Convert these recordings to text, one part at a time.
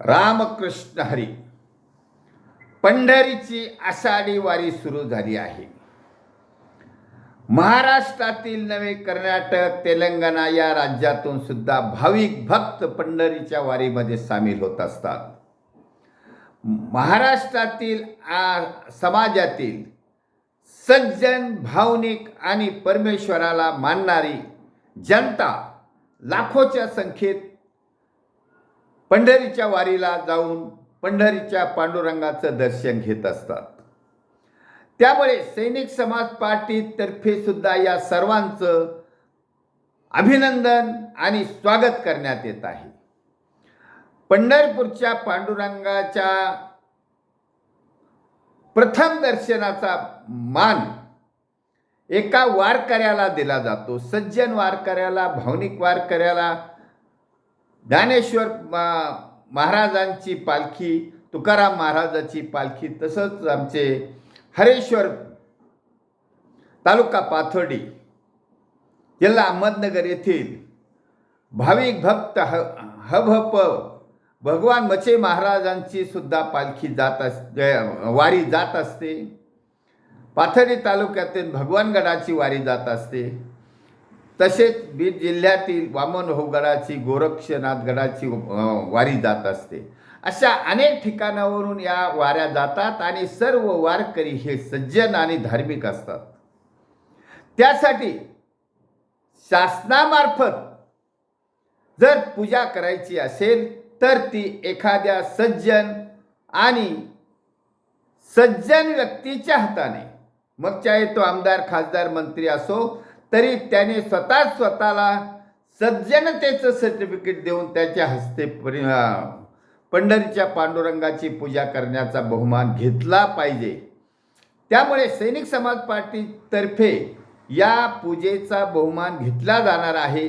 रामकृष्ण हरी. पंढरीची आषाढी वारी सुरू झाली आहे. महाराष्ट्रातील नवे कर्नाटक तेलंगणा या राज्यातून सुद्धा भाविक भक्त पंढरीच्या वारीमध्ये सामील होत असतात. महाराष्ट्रातील आ समाजातील सज्जन भावनिक आणि परमेश्वराला मानणारी जनता लाखोच्या संख्येत पंढरीच्या वारीला जाऊन पंढरीच्या पांडुरंगाचं दर्शन घेत असतात. त्यामुळे सैनिक समाज पार्टीतर्फे सुद्धा या सर्वांचं अभिनंदन आणि स्वागत करण्यात येत आहे. पंढरपूरच्या पांडुरंगाच्या प्रथम दर्शनाचा मान एका वारकऱ्याला दिला जातो. सज्जन वारकऱ्याला भावनिक वारकऱ्याला ज्ञानेश्वर मा- महाराजांची पालखी तुकाराम महाराजाची पालखी तसंच आमचे हरेश्वर तालुका पाथर्डी जिल्हा अहमदनगर येथील भाविक भक्त ह हभप भगवान मचे महाराजांची सुद्धा पालखी जात अस वारी जात असते. पाथर्डी तालुक्यातील भगवानगडाची वारी जात असते. तसेच बीड जिल्ह्यातील वामनहोगडाची गोरक्षनाथ गडाची वारी जात असते. अशा अनेक ठिकाणावरून या वाऱ्या जातात आणि सर्व वारकरी हे सज्जन आणि धार्मिक असतात. त्यासाठी शासनामार्फत जर पूजा करायची असेल तर ती एखाद्या सज्जन आणि सज्जन व्यक्तीच्या हाताने. मग चाहे तो आमदार खासदार मंत्री असो तरी त्याने स्वतः स्वतःला सज्जनतेचं सर्टिफिकेट देऊन त्याच्या हस्ते परि पंढरीच्या पांडुरंगाची पूजा करण्याचा बहुमान घेतला पाहिजे. त्यामुळे सैनिक समाज पार्टीतर्फे या पूजेचा बहुमान घेतला जाणार आहे.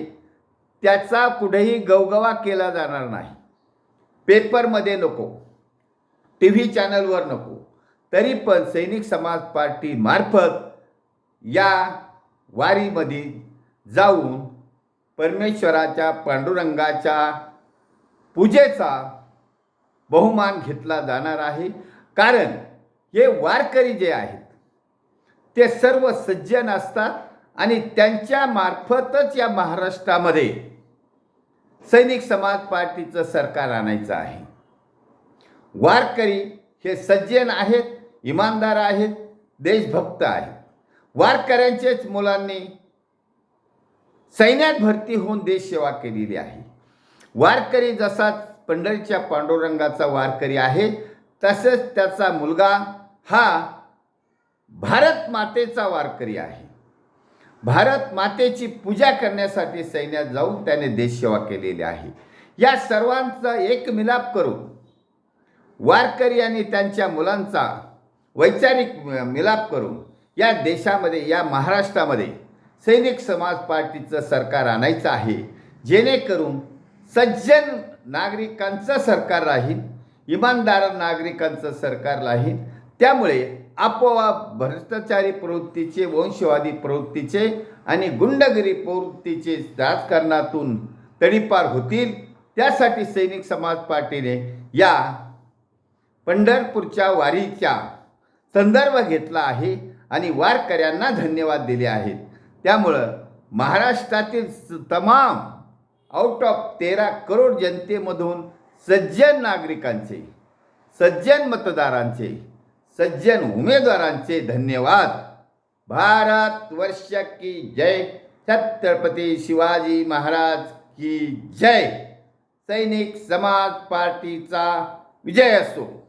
त्याचा कुठेही गवगवा केला जाणार नाही. पेपरमध्ये नको. टी व्ही चॅनलवर नको. तरी पण सैनिक समाज पार्टीमार्फत या वारीमध्ये जाऊन परमेश्वराच्या पांडुरंगाच्या पूजेचा बहुमान घेतला जाणार आहे. कारण हे वारकरी जे आहेत ते सर्व सज्जन असतात आणि त्यांच्या मार्फतच या महाराष्ट्रामध्ये सैनिक समाज पार्टीचं सरकार आणायचं आहे. वारकरी हे सज्जन आहेत इमानदार आहेत देशभक्त आहेत. वारकऱ्यांच्याच मुलांनी सैन्यात भरती होऊन देशसेवा केलेली आहे. वारकरी जसाच पंढरीच्या पांडुरंगाचा वारकरी आहे तसंच त्याचा मुलगा हा भारत मातेचा वारकरी आहे. भारत मातेची पूजा करण्यासाठी सैन्यात जाऊन त्याने देशसेवा केलेली आहे. या सर्वांचा एक मिलाप करून वारकरी आणि त्यांच्या मुलांचा वैचारिक मिलाप करून या देशामध्ये या महाराष्ट्रामध्ये सैनिक समाज पार्टीचं सरकार आणायचं आहे. जेणेकरून सज्जन नागरिकांचं सरकार राहील इमानदार नागरिकांचं सरकार राहील. त्यामुळे आपोआप भ्रष्टाचारी प्रवृत्तीचे वंशवादी प्रवृत्तीचे आणि गुंडगिरी प्रवृत्तीचे राजकारणातून तडीपार होतील. त्यासाठी सैनिक समाज पार्टीने या पंढरपूरच्या वारीच्या संदर्भ घेतला आहे. आणि वारकऱ्यांना धन्यवाद दिले आहेत. त्यामुळं महाराष्ट्रातील स- तमाम आउट ऑफ तेरा करोड जनतेमधून सज्जन नागरिकांचे सज्जन मतदारांचे सज्जन उमेदवारांचे धन्यवाद. भारत वर्ष की जय. छत्रपती शिवाजी महाराज की जय. सैनिक समाज पार्टीचा विजय असो.